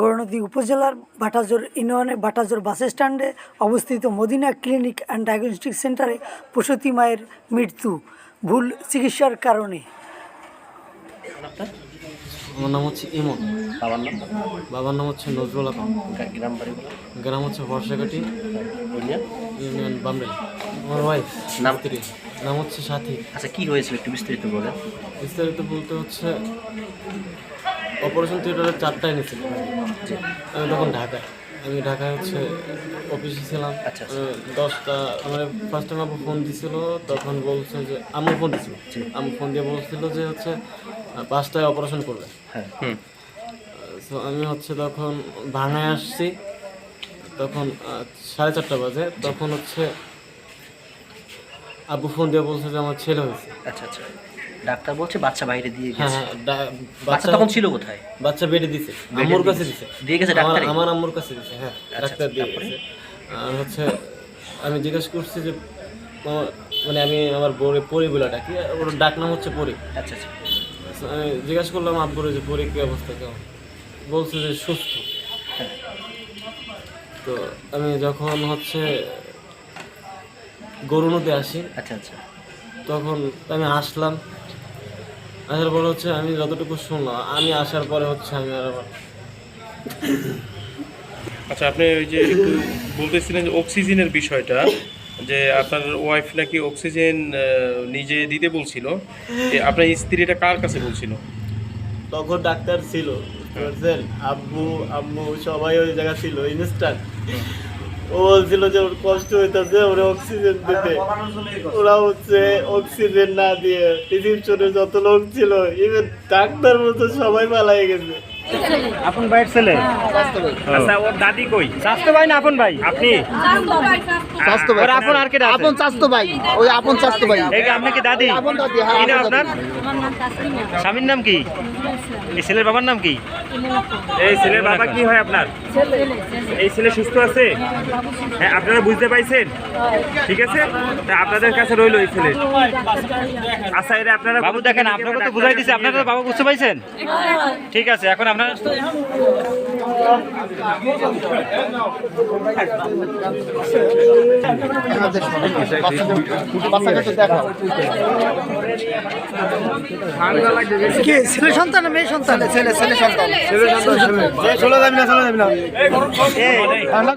গৌরনদী উপজেলার বাটাজোর ইউনিয়নের বাটাজোর বাস স্ট্যান্ডে অবস্থিত মদিনা ক্লিনিক অ্যান্ড ডায়াগনস্টিক সেন্টারে প্রসূতি মায়ের মৃত্যু। ভুল চিকিৎসার কারণে। আমার নাম হচ্ছে ইমন। বাবার নাম? বাবার নাম হচ্ছে নজরুল আলম গ্রাম বাড়ি গ্রাম হচ্ছে বর্ষাকাটি ইউনিয়ন ইউনিয়ন বামরেল আমার ওয়াইফ নাম? স্ত্রী নাম হচ্ছে সাথী। আচ্ছা কী হয়েছিল একটু বিস্তারিত বলেন। বিস্তারিত বলতে হচ্ছে অপারেশন থিয়েটারের চারটায় নিয়েছিল আমি তখন ঢাকায়। আমি ঢাকায় হচ্ছে অফিসে ছিলাম। আচ্ছা, আচ্ছা। দশটা আমার ফার্স্ট টাইম আপু ফোন দিছিল তখন বলছে যে আম্মু ফোন দিছিল। জি। আম্মু ফোন দিয়ে বলছিল যে হচ্ছে পাঁচটায় অপারেশন করবে। হ্যাঁ। তো আমি হচ্ছে তখন ভাঙায় আসছি। তখন সাড়ে চারটা বাজে। তখন হচ্ছে আব্বু ফোন দিয়ে বলছে যে আমার ছেলে হয়েছে। আচ্ছা আচ্ছা। ডাক্তার বলছে বাচ্চা বাইরে দিয়ে হ্যাঁ গেছে। হ্যাঁ বাচ্চা তখন ছিল কোথায়? বাচ্চা বেডে দিছে। আম্মুর কাছে দিছে। দিয়ে গেছে ডাক্তারে? আমার আম্মুর কাছে দিছে হ্যাঁ আচ্ছা, ডাক্তার দিয়ে গেছে। আর হচ্ছে আমি জিজ্ঞেস করছি যে মানে আমি আমার বড় পরি বলে ডাকি ওর ডাক নাম হচ্ছে পরি। আচ্ছা। আচ্ছা আমি জিজ্ঞাসা করলাম আব্বুরে যে পরি কি অবস্থা কেমন? বলছে যে সুস্থ। হ্যাঁ। তো আমি যখন হচ্ছে গরু নদী আসি আচ্ছা আচ্ছা। তখন আমি আসলাম আসার পরে হচ্ছে আমি যতটুকু শুনলাম আমি আসার পরে হচ্ছে আমি আর আচ্ছা আপনি ওই যে একটু বলতেছিলেন যে অক্সিজেনের বিষয়টা যে আপনার ওয়াইফ নাকি অক্সিজেন নিজে দিতে বলছিল। যে আপনার স্ত্রীটা কার কাছে বলছিল? তখন ডাক্তার ছিল। বুঝছেন আব্বু আম্মু সবাই ওই জায়গা ছিল ইনস্ট্যান্ট ও বলছিল যে ওর কষ্ট হইতেছে ওরা অক্সিজেন দিতে। ওরা হচ্ছে অক্সিজেন না দিয়ে রিসিপশনে যত লোক ছিল ইভেন ডাক্তার মতো সবাই পালাই গেছে। আপন ভাইয়ের ছেলে? আচ্ছা ওর দাদি কই? স্বাস্থ্য ভাই না আপন ভাই? আপনি? স্বাস্থ্য ভাই। ওর আপন আর কে আপন স্বাস্থ্য ভাই। ওই আপন স্বাস্থ্য ভাই। এই যে আপনি কি দাদি? আপন দাদি, হ্যাঁ, কি নাম আপন আপনার? স্বামীর নাম কি? এই ছেলের বাবার নাম কি? এই ছেলের বাবা কি হয় আপনার? এই ছেলে সুস্থ আছে? হ্যাঁ আপনারা বুঝতে পাইছেন? ঠিক আছে? তা আপনাদের কাছে রইল এই ছেলে। আচ্ছা এটা আপনারা বাবু দেখেন আপনাকে তো বুঝাই দিছে আপনারা বাবু বুঝতে পাইছেন? ঠিক আছে এখন আপনারা ছেলে সন্তান না মেয়ে সন্তান? ছেলে ছেলে সন্তান। এই